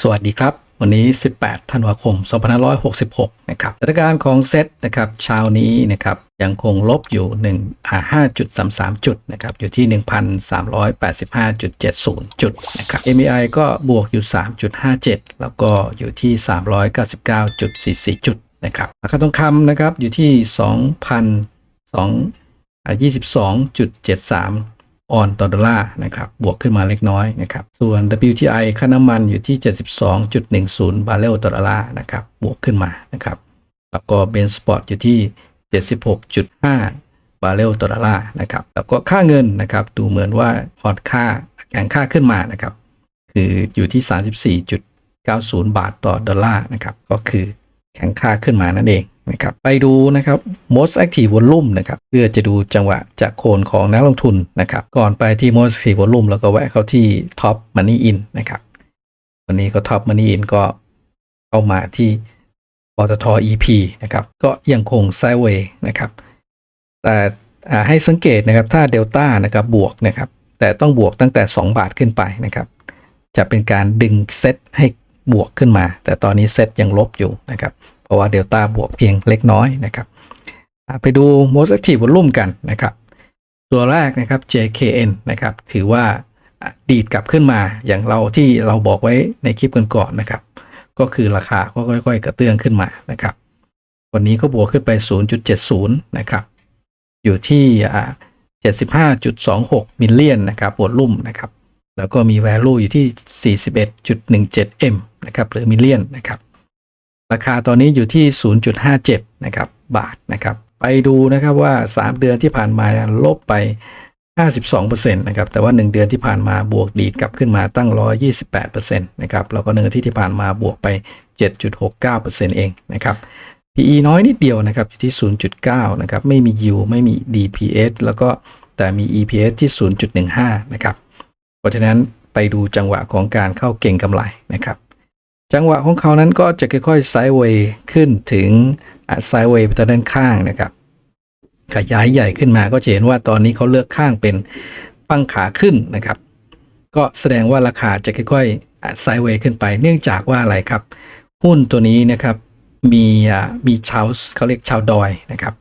สวัสดีครับ วันนี้ 18 ธันวาคม 2566 นะครับสถานการณ์ของเซตนะครับเช้านี้นะครับยังคงลบอยู่1อ่า5.33 จุดนะครับอยู่ที่ 1,385.70 จุดนะครับ MAI ก็บวกอยู่ 3.57 แล้วก็อยู่ที่ 399.44 จุดนะครับราคาทองคำนะครับอยู่ที่ 2,022.73 ออนต่อดอลลาร์นะครับบวกขึ้นมาเล็กน้อยนะครับส่วน WTI ค่าน้ำมันอยู่ที่ 72.10 บาร์เรลต่อดอลลาร์นะครับบวกขึ้นมานะครับแล้วก็เบนสปอร์ตอยู่ที่ 76.5 บาร์เรลต่อดอลลาร์นะครับแล้วก็ค่าเงินนะครับดูเหมือนว่าอ่อนค่าแข็งค่าขึ้นมานะครับคืออยู่ที่ 34.90 บาทต่อดอลลาร์นะครับก็คือแข็งค่าขึ้นมานั่นเอง นะครับไปดูนะครับ most active volume นะครับเพื่อจะดูจังหวะจากโคนของนักลงทุนนะครับ ก่อนไปที่ most active volume แล้วก็แวะเข้าที่ top money in นะครับวันนี้ก็ top money in ก็เข้ามาที่ปตท EP นะครับก็ยังคง sideways นะครับแต่ให้สังเกตนะครับถ้าเดลต้านะครับบวกนะครับแต่ต้องบวกตั้งแต่ 2 บาทขึ้นไปนะครับ จะเป็นการดึงเซตให้บวกขึ้นมา แต่ตอนนี้เซตยังลบอยู่นะครับ ราะว่าเดลต้าบวกเพียงเล็กน้อยนะครับไปดู most active volume กันนะครับ ตัวแรกนะครับ JKN นะครับ ถือว่าดีดกลับขึ้นมาอย่างเราที่เราบอกไว้ในคลิปก่อนนะครับ ก็คือราคาก็ค่อยๆ กระเตื้องขึ้นมานะครับ วันนี้ก็บวกขึ้นไป 0.70 นะครับ อยู่ที่อ่า75.26 มิลเลียนนะครับวอลลุ่มนะครับ แล้วก็มี value อยู่ที่ 41.17 M นะครับหรือมิลเลียนนะครับ ราคาตอนนี้อยู่ที่ 0.57 นะครับ บาทนะครับ ไปดูนะครับว่า 3 เดือนที่ผ่านมาลบไป 52%นะครับ แต่ว่า 1 เดือนที่ผ่านมาบวกดีดกลับขึ้นมาตั้ง 128%นะครับ แล้วก็หนึ่งอาทิตย์ที่ผ่านมาบวกไป 7.69%เองนะครับ PE น้อยนิดเดียวนะครับอยู่ที่ 0.9 นะครับ ไม่มี yield ไม่มี DPS แล้วก็แต่มี EPS ที่ 0.15 นะครับ เพราะฉะนั้นไปดูจังหวะของการเข้าเก่งกำไรนะครับ จังหวะของเขานั้นก็จะค่อยๆไซด์เวย์ขึ้นถึงไซด์เวย์ไปทางด้านข้างนะครับขยายใหญ่ขึ้นมาก็จะเห็นว่าตอนนี้เขาเลือกข้างเป็นปั้งขาขึ้นนะครับ ก็แสดงว่าราคาจะค่อยๆไซด์เวย์ขึ้นไป เนื่องจากว่าอะไรครับ หุ้นตัวนี้นะครับมีมีชาวเขาเรียกชาวดอยนะครับ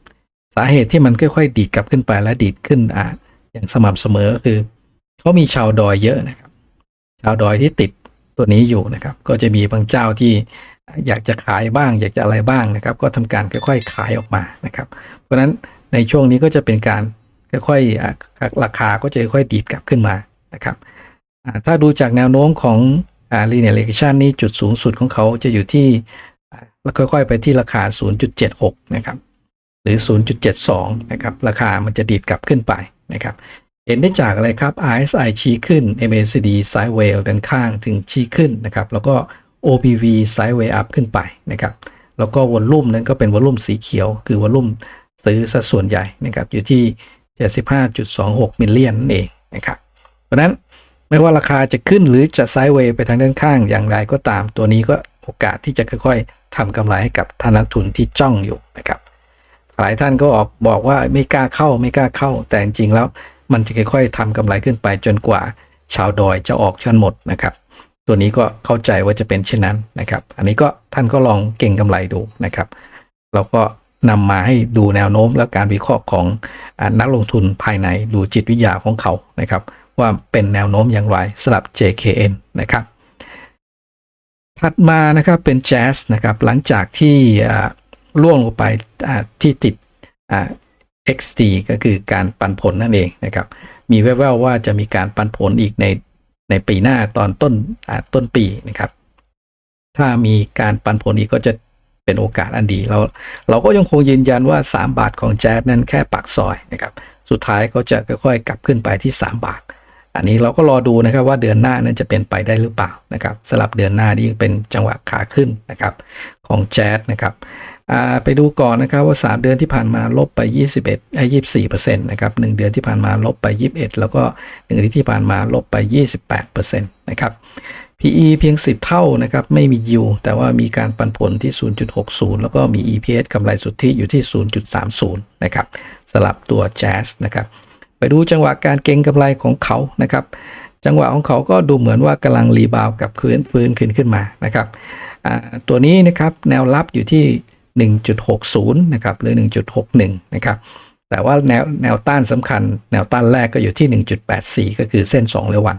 สาเหตุที่มันค่อยๆ ดีดกลับขึ้นไปและดีดขึ้นอ่าอย่างสม่ำเสมอก็คือเขามีชาวดอยเยอะนะครับ ชาวดอยที่ติด ตัวนี้อยู่นะครับ ก็จะมีบางเจ้าที่อยากจะขายบ้าง อยากจะอะไรบ้างนะครับ ก็ทำการค่อยๆขายออกมานะครับ เพราะฉะนั้นในช่วงนี้ก็จะเป็นการค่อยๆราคาก็จะค่อยๆดีดกลับขึ้นมานะครับถ้าดูจากแนวโน้มของอ่า linear regression นี้จุดสูงสุดของเขาจะอยู่ที่แล้วค่อยๆ ไปที่ราคา 0.76 นะครับ หรือ 0.72 นะครับ ราคามันจะดีดกลับขึ้นไปนะครับ เห็นได้จากอะไรครับ RSI ชี้ขึ้น MACD sideways ด้านข้างถึงชี้ขึ้นนะครับ แล้วก็ OPV sideways up ขึ้นไปนะครับ แล้วก็วอลลุ่มนั้นก็เป็นวอลลุ่มสีเขียว คือวอลลุ่มซื้อสัดส่วนใหญ่นะครับ อยู่ที่ 75.26 มิลเลียนนั่นเองนะครับ เพราะฉะนั้นไม่ว่าราคาจะขึ้นหรือจะไซด์เวย์ไปทางด้านข้างอย่างไรก็ตาม ตัวนี้ก็โอกาสที่จะค่อยๆทำกำไรให้กับท่านนักทุนที่จ้องอยู่นะครับ หลายท่านก็ออกบอกว่าไม่กล้าเข้าไม่กล้าเข้า แต่จริงๆแล้ว มันจะค่อยๆทำกำไรขึ้นไปจนกว่าชาวดอยจะออกชั้นหมดนะครับ ตัวนี้ก็เข้าใจว่าจะเป็นเช่นนั้นนะครับ อันนี้ก็ท่านก็ลองเก่งกำไรดูนะครับ เราก็นำมาให้ดูแนวโน้มและการวิเคราะห์ของอนักลงทุนภายในดูจิตวิทยาของเขานะครับ ว่าเป็นแนวโน้มอย่างไรสำหรับ JKN นะครับ ถัดมานะครับเป็นแจ๊สนะครับหลังจากที่อ่าล่วงลงไปที่ติด อ่า XD ก็คือการปันผลนั่นเองนะครับ มีแว่วๆว่าจะมีการปันผลอีกในในปีหน้าตอนต้นต้นปีนะครับ ถ้ามีการปันผลอีกก็จะเป็นโอกาสอันดีเราเราก็ยังคงยืนยันว่า 3 บาทของแจ๊สนั้นแค่ปากซอยนะครับ สุดท้ายก็จะค่อยๆ กลับขึ้นไปที่ 3 บาท อันนี้เราก็รอดูนะครับว่าเดือนหน้านั้นจะเป็นไปได้หรือเปล่านะครับสลับเดือนหน้านี่เป็นจังหวะขาขึ้นนะครับของแจ๊สนะครับ ไปดูก่อนนะครับว่า 3 เดือนที่ผ่านมาลบไป 21ไอ้24%นต์นะครับ1เดือนที่ผ่านมาลบไป 21 แล้วก็1อาทิตย์ที่ผ่านมาลบไป 28%นต์นะครับ PE เพียง 10 เท่านะครับไม่มี yield แต่ว่ามีการปันผลที่ 0.60 แล้วก็มี EPS กำไรสุทธิอยู่ที่ 0.30 นะครับสลับตัว Jazz นะครับไปดูจังหวะการเก็งกำไรของเขานะครับจังหวะของเขาก็ดูเหมือนว่ากำลังรีบาวกับคืนฟื้นขึ้นขึ้นมานะครับตัวนี้นะครับแนวรับอยู่ที่ 1.60 นะครับ หรือ 1.61 นะครับ แต่ว่าแนวแนวต้านสำคัญ แนวต้านแรกก็อยู่ที่ 1.84 ก็คือเส้น 2 เรวัน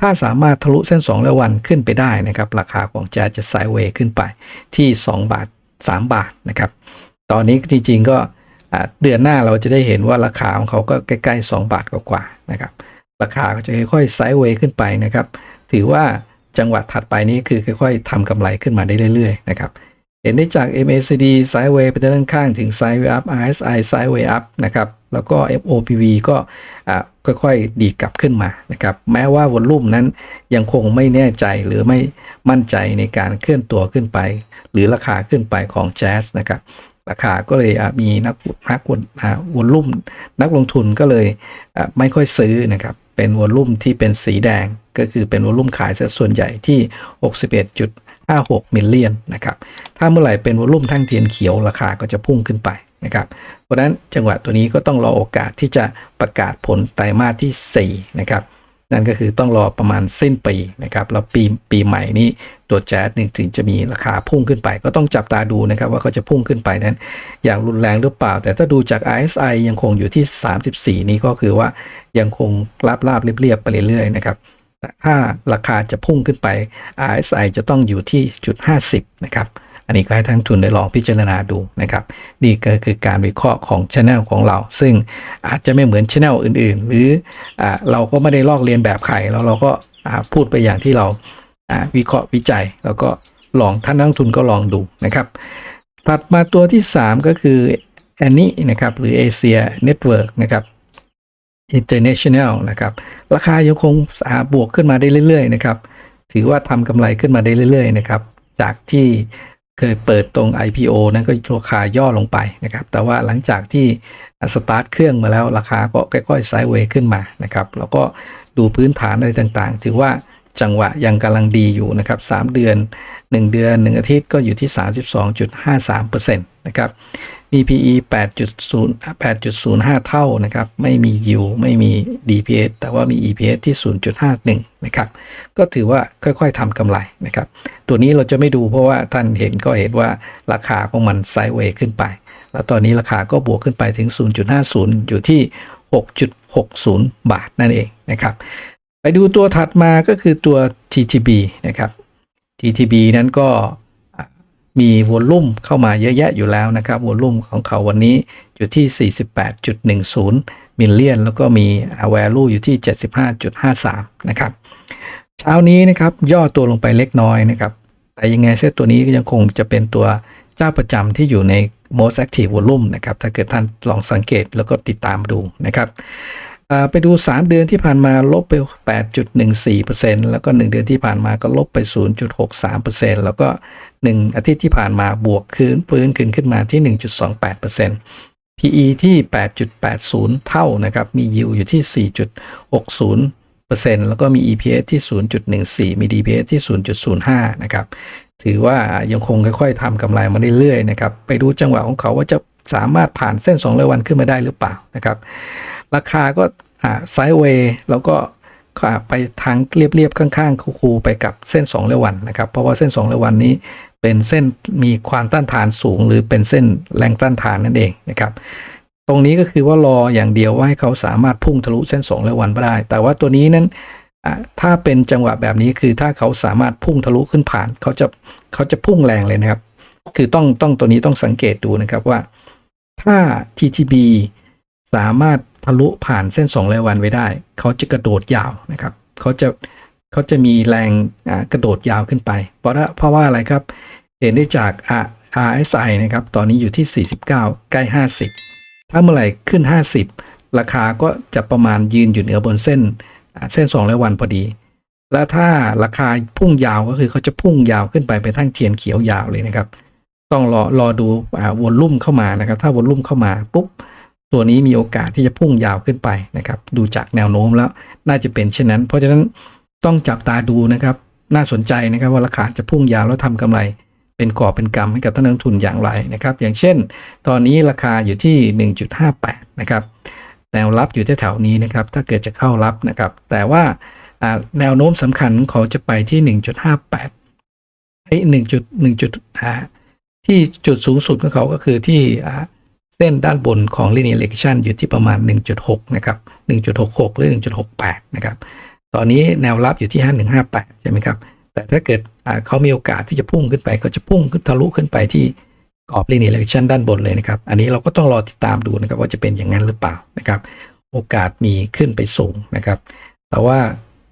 ถ้าสามารถทะลุเส้น 2 เรวันขึ้นไปได้นะครับ ราคาของจ๊สจะไซเวย์ขึ้นไปที่ 2 บาท 3 บาทนะครับ ตอนนี้จริงๆก็เดือนหน้าเราจะได้เห็นว่าราคาของเขาก็ใกล้ๆ 2 บาทกว่าๆนะครับ ราคาก็จะค่อยๆไซด์เวย์ขึ้นไปนะครับ ถือว่าจังหวะถัดไปนี้คือค่อยๆทำกำไรขึ้นมาได้เรื่อยๆนะครับ เห็นได้จาก MACD ไซด์เวย์ไปด้านข้างถึงไซด์เวย์อัพ RSI ไซด์เวย์อัพนะครับ แล้วก็ FOPV ก็ค่อยๆ ดีกลับขึ้นมานะครับ แม้ว่าวอลลุ่มนั้นยังคงไม่แน่ใจหรือไม่มั่นใจในการเคลื่อนตัวขึ้นไป หรือราคาขึ้นไปของแจ๊สนะครับ ราคาก็เลยมีนักนักวอลลุ่มนักลงทุนก็เลยไม่ค่อยซื้อนะครับ เป็นวอลลุ่มที่เป็นสีแดง ก็คือเป็นวอลลุ่มขายซะส่วนใหญ่ที่ 61.56 มิลเลียนนะครับ ถ้าเมื่อไหร่เป็นวอลลุ่มแท่งเทียนเขียวราคาก็จะพุ่งขึ้นไปนะครับ เพราะฉะนั้นจังหวะตัวนี้ก็ต้องรอโอกาสที่จะประกาศผลไตรมาสที่4นะครับ นั่นก็คือต้องรอประมาณสิ้นปีนะครับแล้วปีปีใหม่นี้ตัวแจ๊สนี่ถึงจะมีราคาพุ่งขึ้นไป ก็ต้องจับตาดูนะครับว่าเขาจะพุ่งขึ้นไปนั้น อย่างรุนแรงหรือเปล่า แต่ถ้าดูจาก RSI ยังคงอยู่ที่ 34 นี้ก็คือว่ายังคงราบราบเรียบๆไปเรื่อยๆนะครับถ้าราคาจะพุ่งขึ้นไป RSI จะต้องอยู่ที่จุด50นะครับ อันนี้ก็ให้ท่านทุนได้ลองพิจารณาดูนะครับ นี่ก็คือการวิเคราะห์ของช anel ของเรา ซึ่งอาจจะไม่เหมือนช anel อื่น ๆ หรืออาเราก็ไม่ได้ลอกเลียนแบบใครแล้วเราก็พูดไปอย่างที่เราวิเคราะห์วิจัย แล้วก็ลองท่านนักทุนก็ลองดูนะครับ ถัดมาตัวที่ 3 ก็คือแอนนี้นะครับหรือ Asia Network นะครับ International นะครับ ราคายังคงบวกขึ้นมาได้เรื่อยๆนะครับ ถือว่าทำกำไรขึ้นมาได้เรื่อยๆนะครับ จากที่ เคยเปิดตรง IPO นั้นก็ราคาย่อลงไปนะครับ แต่ว่าหลังจากที่สตาร์ทเครื่องมาแล้วราคาก็ค่อยๆไซด์เวย์ขึ้นมานะครับ แล้วก็ดูพื้นฐานอะไรต่างๆ ถือว่าจังหวะยังกำลังดีอยู่นะครับ 3 เดือน 1 เดือน 1 อาทิตย์ก็อยู่ที่ 32.53%นะครับ มี PE 8.0 8.05 เท่านะครับ ไม่มี yield ไม่มี DPS แต่ว่ามี EPS ที่ 0.51 นะครับ ก็ถือว่าค่อยๆทำกำไรนะครับ ตัวนี้เราจะไม่ดูเพราะว่าท่านเห็นก็เห็นว่าราคาของมันไซด์เวย์ขึ้นไป แล้วตอนนี้ราคาก็บวกขึ้นไปถึง 0.50 อยู่ที่ 6.60 บาทนั่นเองนะครับ ไปดูตัวถัดมาก็คือตัว TTB นะครับ TTB นั้นก็ มีวอลลุ่มเข้ามาเยอะแยะอยู่แล้วนะครับวอลลุ่มของเขาวันนี้อยู่ที่ 48.10 มิลเลียน แล้วก็มี value อยู่ที่ 75.53 นะครับเช้านี้นะครับย่อตัวลงไปเล็กน้อยนะครับแต่ยังไงเซตตัวนี้ก็ยังคงจะเป็นตัวเจ้าประจำที่อยู่ใน most active volume นะครับถ้าเกิดท่านลองสังเกตแล้วก็ติดตามดูนะครับไปดู 3 เดือนที่ผ่านมาลบไป 8.14%แล้วก็ 1 เดือนที่ผ่านมาก็ลบไป 0.63%แล้วก็ 1 อาทิตย์ที่ผ่านมาบวกคืนฟื้นคืนขึ้นมาที่ 1.28% PE ที่ 8.80 เท่านะครับ มี yield อยู่ที่ 4.60%แล้วก็มี EPS ที่ 0.14 มี DPS ที่ 0.05 นะครับ ถือว่ายังคงค่อยๆทำกำไรมาเรื่อยๆนะครับ ไปดูจังหวะของเขาว่าจะสามารถผ่านเส้น2ร้อยวันขึ้นมาได้หรือเปล่านะครับ ราคาก็ไซด์เวย์แล้วก็ไปทางเรียบๆข้างๆ คูๆไปกับเส้น2ร้อยวันนะครับ เพราะว่าเส้น2ร้อยวันนี้ เป็นเส้นมีความต้านทานสูง หรือเป็นเส้นแรงต้านทานนั่นเองนะครับตรงนี้ก็คือว่ารออย่างเดียวว่าให้เขาสามารถพุ่งทะลุเส้น2ร้อยวันไปได้ แต่ว่าตัวนี้นั้นถ้าเป็นจังหวะแบบนี้คือถ้าเขาสามารถพุ่งทะลุขึ้นผ่านเขาจะเขาจะพุ่งแรงเลยนะครับ คือต้องต้องตัวนี้ต้องสังเกตดูนะครับว่า ถ้า TTB สามารถทะลุผ่านเส้น2รายวันไว้ได้ เขาจะกระโดดยาวนะครับ เขาจะ เขาจะมีแรงกระโดดยาวขึ้นไป เพราะว่าเพราะว่าอะไรครับ เห็นได้จาก RSI นะครับ ตอนนี้อยู่ที่ 49 ใกล้ 50 ถ้าเมื่อไหร่ขึ้น 50 ราคาก็จะประมาณยืนอยู่เหนือบนเส้นเส้น2รายวันพอดี แล้วถ้าราคาพุ่งยาวก็คือเขาจะพุ่งยาวขึ้นไปเป็นทั้งเทียนเขียวยาวเลยนะครับ ต้องรอรอดูอวอลลุ่มเข้ามานะครับ ถ้าวอลลุ่มเข้ามาปุ๊บตัวนี้มีโอกาสที่จะพุ่งยาวขึ้นไปนะครับ ดูจากแนวโน้มแล้วน่าจะเป็นเช่นนั้น เพราะฉะนั้น ต้องจับตาดูนะครับ น่าสนใจนะครับว่าราคาจะพุ่งยาวแล้วทำกำไร เป็นก่อเป็นกำให้กับท่านนักลงทุนอย่างไรนะครับ อย่างเช่น ตอนนี้ราคาอยู่ที่ 1.58 นะครับแนวรับอยู่ที่แถวนี้นะครับ ถ้าเกิดจะเข้ารับนะครับ แต่ว่าแนวโน้มสำคัญของเขาจะไปที่ 1.58ไอ้หนึ่งจุดหนึ่งจุดอ่าที่จุดสูงสุดของเขาก็คือที่อ่าเส้นด้านบนของ linear regression อยู่ที่ประมาณ 1.6 นะครับ 1.66 หรือ 1.68 นะครับ ตอนนี้แนวรับอยู่ที่ 5158 ใช่ไหมครับ แต่ถ้าเกิดเขามีโอกาสที่จะพุ่งขึ้นไปเขาจะพุ่งขึ้นทะลุขึ้นไปที่กรอบ linear regression ด้านบนเลยนะครับ อันนี้เราก็ต้องรอติดตามดูนะครับว่าจะเป็นอย่างนั้นหรือเปล่านะครับ โอกาสมีขึ้นไปสูงนะครับ แต่ว่า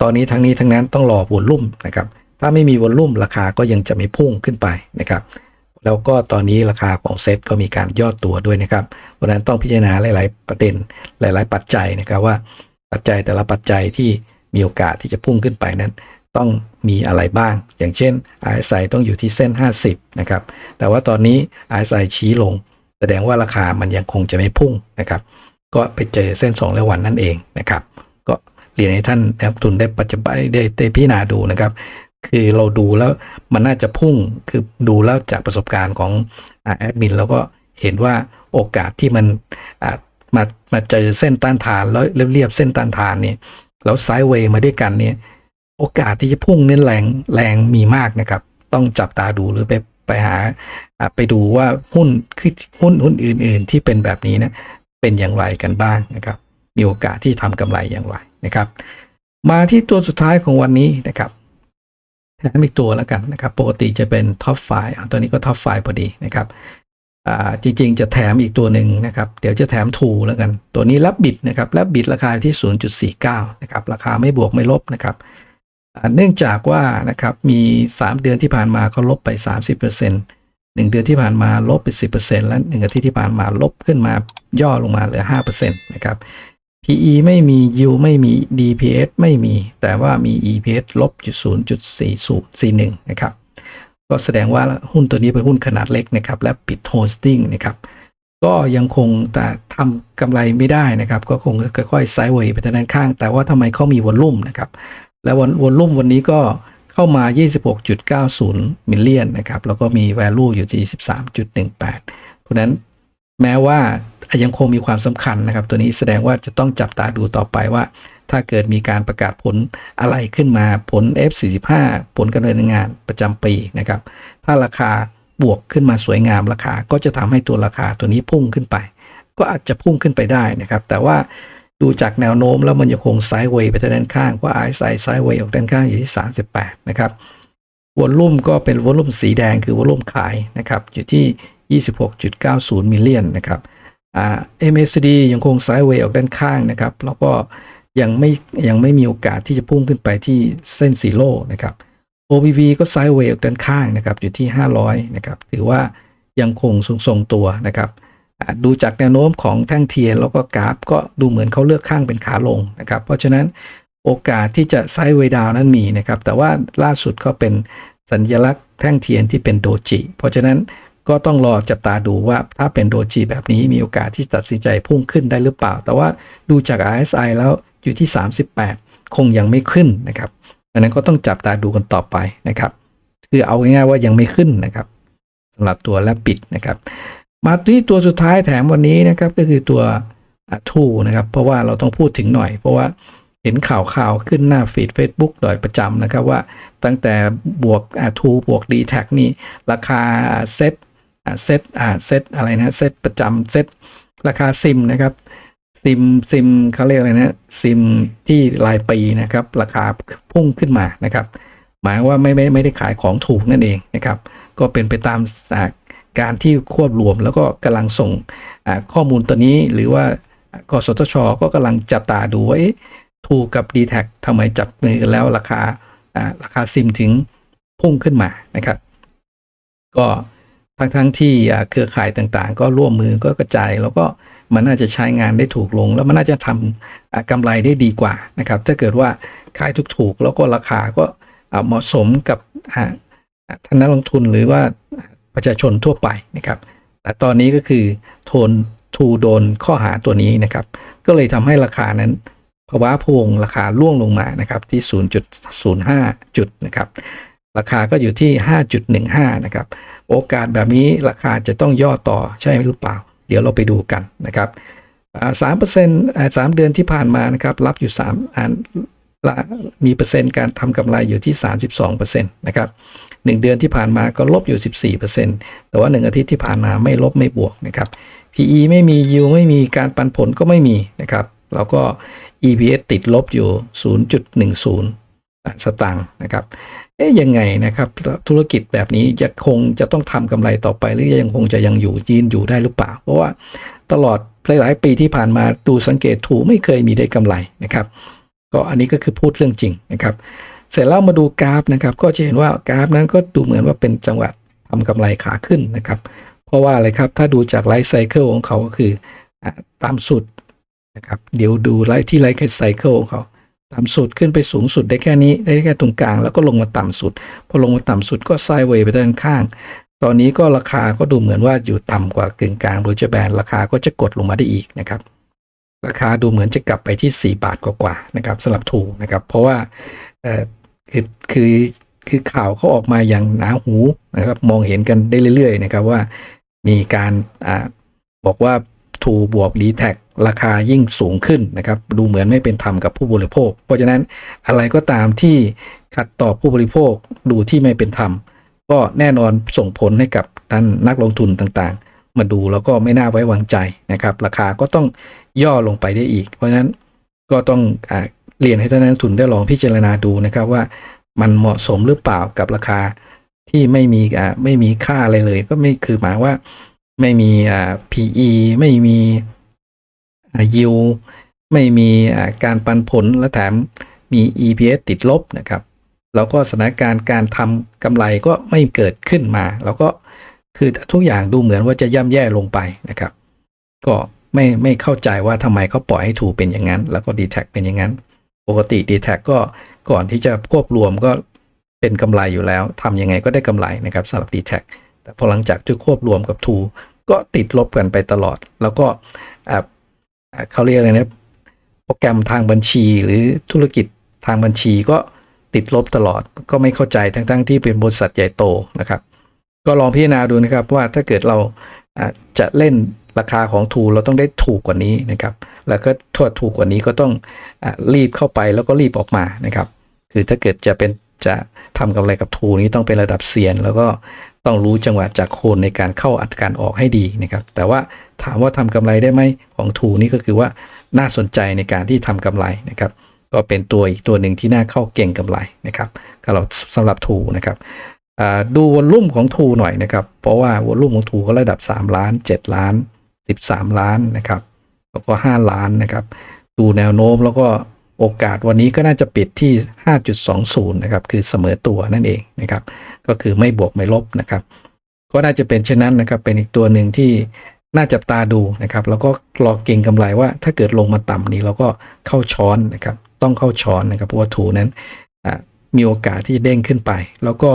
ตอนนี้ทั้งนี้ทั้งนั้นต้องรอวอลลุ่มนะครับ ถ้าไม่มีวอลลุ่มราคาก็ยังจะไม่พุ่งขึ้นไปนะครับแล้วก็ตอนนี้ราคาของเซ็ตก็มีการย่อตัวด้วยนะครับเพราะนั้นต้องพิจารณาหลาย ๆ ประเด็นหลาย ๆ ปัจจัยนะครับว่าปัจจัยแต่ละปัจจัยที่ มีโอกาสที่จะพุ่งขึ้นไปนั้นต้องมีอะไรบ้าง อย่างเช่น RSI ต้องอยู่ที่เส้น 50 นะครับ แต่ว่าตอนนี้ RSI ชี้ลง แสดงว่าราคามันยังคงจะไม่พุ่งนะครับ ก็ไปเจอเส้น 2 และวันนั่นเองนะครับ ก็เรียนให้ท่านนักทุนได้ปัจจุบันได้ได้พิจารณาดูนะครับ คือเราดูแล้วมันน่าจะพุ่ง คือดูแล้วจากประสบการณ์ของอแอดมินแล้วก็เห็นว่าโอกาสที่มันมามาเจอเส้นต้านทานแล้วเรียบเส้นต้านทานเนี่ย แล้วไซด์เวย์มาด้วยกันเนี่ยโอกาสที่จะพุ่งเน้นแรงแรงมีมากนะครับ ต้องจับตาดูหรือไปไปหาไปดูว่าหุ้นคือหุ้นหุ้นอื่น ๆ ที่เป็นแบบนี้นะเป็นอย่างไรกันบ้างนะครับ มีโอกาสที่ทำกำไรอย่างไรนะครับ มาที่ตัวสุดท้ายของวันนี้นะครับแถมอีกตัวแล้วกันนะครับ ปกติจะเป็นท็อปไฟตัวนี้ก็ท็อปไฟพอดีนะครับ จริงๆ จะแถมอีกตัวหนึ่งนะครับ เดี๋ยวจะแถมทูแล้วกัน ตัวนี้รับบิดนะครับรับบิดราคาที่ 0.49 นะครับ ราคาไม่บวกไม่ลบนะครับ เนื่องจากว่านะครับมี 3 เดือนที่ผ่านมาเขาลบไป 30% 1 เดือนที่ผ่านมาลบไป 10%และ1อาทิตย์ที่ผ่านมาลบขึ้นมาย่อลงมาเหลือ 5%นะครับ PE ไม่มี yield ไม่มี DPS ไม่มี แต่ว่ามี EPS ลบจุด0.4041 นะครับ ก็แสดงว่าหุ้นตัวนี้เป็นหุ้นขนาดเล็กนะครับ และปิดโฮสติ้งนะครับ ก็ยังคงแต่ทำกำไรไม่ได้นะครับ ก็คงค่อยๆไซด์เวย์ไปทางด้านข้าง แต่ว่าทำไมเขามีวอลลุ่มนะครับ และวอลลุ่มวันนี้ก็เข้ามา 26.90 มิลเลียนนะครับ แล้วก็มี value อยู่ที่ 13.18 เพราะนั้นแม้ว่ายังคงมีความสำคัญนะครับ ตัวนี้แสดงว่าจะต้องจับตาดูต่อไปว่า ถ้าเกิดมีการประกาศผลอะไรขึ้นมาผล F45 ผลการดำเนินงานประจำปีนะครับ ถ้าราคาบวกขึ้นมาสวยงามราคา ก็จะทำให้ตัวราคาตัวนี้พุ่งขึ้นไป ก็อาจจะพุ่งขึ้นไปได้นะครับ แต่ว่าดูจากแนวโน้มแล้วมันยังคงไซด์เวย์ไปทางด้านข้างเพราะ RSI ไซด์เวย์ออกด้านข้างอยู่ที่ 38 นะครับวอลลุ่มก็เป็นวอลลุ่มสีแดงคือวอลลุ่มขายนะครับอยู่ที่ 26.90 มิลเลียนนะครับอ่า MACD ยังคงไซด์เวย์ออกด้านข้างนะครับ แล้วก็ ยังไม่ยังไม่มีโอกาสที่จะพุ่งขึ้นไปที่เส้นสีโลนะครับ OBV ก็ไซด์เวย์กด้านข้างนะครับอยู่ที่ 500นะครับถือว่ายังคงทรงๆตัวนะครับดูจากแนวโน้มของแท่งเทียนแล้วก็กราฟก็ดูเหมือนเขาเลือกข้างเป็นขาลงนะครับเพราะฉะนั้นโอกาสที่จะไซด์เวย์ดาวนั้นมีนะครับแต่ว่าล่าสุดก็เป็นสัญลักษณ์แท่งเทียนที่เป็นโดจิ เพราะฉะนั้นก็ต้องรอจับตาดูว่าถ้าเป็นโดจิแบบนี้มีโอกาสที่ตัดสินใจพุ่งขึ้นได้หรือเปล่า แต่ว่าดูจาก RSI แล้ว อยู่ที่ 38 คงยังไม่ขึ้นนะครับดังนั้นก็ต้องจับตาดูกันต่อไปนะครับ คือเอาง่ายๆว่ายังไม่ขึ้นนะครับสำหรับตัวแลบปิดนะครับ มาที่ตัวสุดท้ายแถมวันนี้นะครับก็คือตัวทูนะครับ เพราะว่าเราต้องพูดถึงหน่อย เพราะว่าเห็นข่าวข่าวขึ้นหน้าฟีด Facebook โดยประจำนะครับว่าตั้งแต่บวกทูบวก d t แทนี่ราคาเซ็ตเซ็ตเซ็ตอะไรนะเซ็ตประจำเซ็ตราคาซิมนะครับ ซิมซิมเขาเรียกอะไรนะซิมที่รายปีนะครับ ราคาพุ่งขึ้นมานะครับ หมายว่าไม่ไม่ไม่ได้ขายของถูกนั่นเองนะครับ ก็เป็นไปตามการที่ควบรวมแล้วก็กำลังส่งข้อมูลตัวนี้ หรือว่ากสทช ก็กำลังจับตาดูว่าทูกับ d t แททำไมจับมือกันแล้วราคาราคาซิมถึงพุ่งขึ้นมานะครับ ก็ทั้งทั้งที่เครือข่ายต่างๆ ก็ร่วมมือก็กระจายแล้วก็ มันน่าจะใช้งานได้ถูกลง แล้วมันน่าจะทำกำไรได้ดีกว่านะครับถ้าเกิดว่าขายถูกๆแล้วก็ราคาก็เหมาะสมกับท่านนักลงทุนหรือว่าประชาชนทั่วไปนะครับแต่ตอนนี้ก็คือโทนทูโดนข้อหาตัวนี้นะครับ ก็เลยทำให้ราคานั้นภาวะพวงราคาล่วงลงมานะครับที่ 0.05 จุดนะครับราคาก็อยู่ที่ 5.15 นะครับ โอกาสแบบนี้ราคาจะต้องย่อต่อใช่หรือเปล่า เดี๋ยวเราไปดูกันนะครับสามเปอร์เซ็นต์สามเดือนที่ผ่านมานะครับรับอยู่สามอันมีเปอร์เซ็นต์การทำกำไรอยู่ที่ 32%นะครับหนึ่งเดือนที่ผ่านมาก็ลบอยู่ 14%แต่ว่าหนึ่งอาทิตย์ที่ผ่านมาไม่ลบไม่บวกนะครับ PE ไม่มี yield ไม่มีการปันผลก็ไม่มีนะครับแล้วก็ EPS ติดลบอยู่ 0.10 สตางค์นะครับ เอ๊ยยังไงนะครับ ธุรกิจแบบนี้จะคงจะต้องทำกำไรต่อไป หรือยังคงจะยังอยู่ยืนอยู่ได้หรือเปล่า เพราะว่าตลอดหลายๆปีที่ผ่านมาดูสังเกตถูไม่เคยมีได้กำไรนะครับ ก็อันนี้ก็คือพูดเรื่องจริงนะครับ เสร็จแล้วมาดูกราฟนะครับ ก็จะเห็นว่ากราฟนั้นก็ดูเหมือนว่าเป็นจังหวะทำกำไรขาขึ้นนะครับ เพราะว่าอะไรครับถ้าดูจากไลฟ์ไซเคิลของเขาก็คือตามสุดนะครับเดี๋ยวดูไลฟ์ที่ไลฟ์ไซเคิลของเขา ต่ำสุดขึ้นไปสูงสุดได้แค่นี้ได้แค่ตรงกลาง แล้วก็ลงมาต่ำสุด พอลงมาต่ำสุดก็ไซด์เวย์ไปด้านข้าง ตอนนี้ก็ราคาก็ดูเหมือนว่าอยู่ต่ำกว่ากึ่งกลางโดยจะแบนราคาก็จะกดลงมาได้อีกนะครับ ราคาดูเหมือนจะกลับไปที่ 4 บาทกว่าๆนะครับสำหรับถูนะครับ เพราะว่าคือคือคือข่าวเขาออกมาอย่างหนาหูนะครับ มองเห็นกันได้เรื่อย ๆ นะครับว่ามีการอบอกว่าทูบวกรีแท็ก ราคายิ่งสูงขึ้นนะครับ ดูเหมือนไม่เป็นธรรมกับผู้บริโภค เพราะฉะนั้นอะไรก็ตามที่ขัดต่อผู้บริโภคดูที่ไม่เป็นธรรม ก็แน่นอนส่งผลให้กับท่านนักลงทุนต่างๆ มาดูแล้วก็ไม่น่าไว้วางใจนะครับ ราคาก็ต้องย่อลงไปได้อีก เพราะฉะนั้นก็ต้องอเรียนให้ท่านนักลงทุนได้ลองพิจารณาดูนะครับว่ามันเหมาะสมหรือเปล่ากับราคาที่ไม่มีอ่าไม่มีค่าอะไรเลย ก็ไม่คือหมายว่าไม่มีอ่า PE ไม่มี อ่า yield ไม่มีการปันผลและแถมมี EPS ติดลบนะครับแล้วก็สถานการณ์การทำกำไรก็ไม่เกิดขึ้นมา แล้วก็คือทุกอย่างดูเหมือนว่าจะย่ำแย่ลงไปนะครับ ก็ไม่ไม่เข้าใจว่าทำไมเขาปล่อยให้ถูเป็นอย่างนั้น แล้วก็ d t แทเป็นอย่างนั้น ปกติ d t แทก็ก่อนที่จะควบรวมก็เป็นกำไรอยู่แล้วทำยังไงก็ได้กำไรนะครับสำหรับ d t แทแต่พอหลังจากที่ควบรวมกับทูก็ติดลบกันไปตลอด แล้วก็อ่า เขาเรียกอะไรนะโปรแกรมทางบัญชีหรือธุรกิจทางบัญชีก็ติดลบตลอดก็ไม่เข้าใจทั้งๆที่เป็นบริษัทใหญ่โตนะครับ ก็ลองพิจารณาดูนะครับว่าถ้าเกิดเราจะเล่นราคาของทูเราต้องได้ถูกกว่านี้นะครับ แล้วก็ถ้าถูกกว่านี้ก็ต้องอรีบเข้าไปแล้วก็รีบออกมานะครับ คือถ้าเกิดจะเป็นจะทำกำไรกับทูนี้ต้องเป็นระดับเซียน แล้วก็ ต้องรู้จังหวะจากโคนในการเข้าอัดการออกให้ดีนะครับ แต่ว่าถามว่าทำกำไรได้ไหมของทูนี่ก็คือว่าน่าสนใจในการที่ทำกำไรนะครับ ก็เป็นตัวอีกตัวหนึ่งที่น่าเข้าเก่งกำไรนะครับสำหรับสำหรับทูนะครับดูวอลลุ่มของทูหน่อยนะครับ เพราะว่าวอลลุ่มของทูก็ระดับ 3 ล้าน 7 ล้าน 13 ล้านนะครับ แล้วก็ 5 ล้านนะครับ ดูแนวโน้มแล้วก็ โอกาสวันนี้ก็น่าจะปิดที่ 5.20 นะครับ คือเสมอตัวนั่นเองนะครับ ก็คือไม่บวกไม่ลบนะครับ ก็น่าจะเป็นเช่นนั้นนะครับ เป็นอีกตัวหนึ่งที่น่าจับตาดูนะครับ แล้วก็รอเก่งกำไรว่าถ้าเกิดลงมาต่ำนี้เราก็เข้าช้อนนะครับ ต้องเข้าช้อนนะครับเพราะว่าทูนั้นมีโอกาสที่จะเด้งขึ้นไป แล้วก็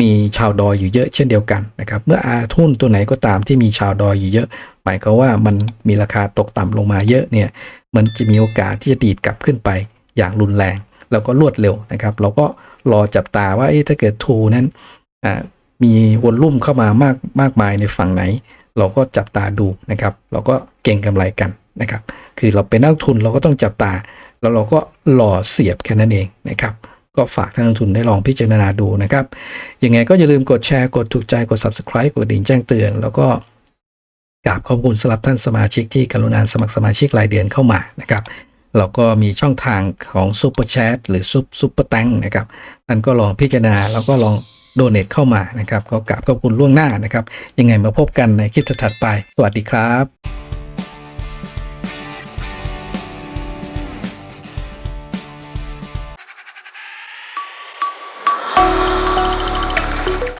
มีชาวดอยอยู่เยอะเช่นเดียวกันนะครับ เมื่ออาทุนตัวไหนก็ตามที่มีชาวดอยอยู่เยอะ หมายความว่ามันมีราคาตกต่ำลงมาเยอะเนี่ย มันจะมีโอกาสที่จะดีดกลับขึ้นไปอย่างรุนแรง แล้วก็รวดเร็วนะครับ เราก็รอจับตาว่าถ้าเกิดทูนั้นมีวอลลุ่มเข้ามามากมากมายในฝั่งไหน เราก็จับตาดูนะครับ เราก็เก่งกำไรกันนะครับ คือเราเป็นนักทุนเราก็ต้องจับตา แล้วเราก็รอเสียบแค่นั้นเองนะครับ ก็ฝากท่านนักลงทุนได้ลองพิจารณาดูนะครับ ยังไงก็อย่าลืมกดแชร์ กดถูกใจ กด subscribe กดดิ่งแจ้งเตือน แล้วก็ กราบขอบคุณสำหรับท่านสมาชิกที่กรุณาสมัครสมาชิกรายเดือนเข้ามานะครับเราก็มีช่องทางของซูเปอร์แชทหรือซุปซุปเปอร์แตงนะครับท่านก็ลองพิจารณาแล้วก็ลองโดเน a เข้ามานะครับก็กราบขอบคุณล่วงหน้านะครับ ยังไงมาพบกันในคลิปถัดไป สวัสดีครับ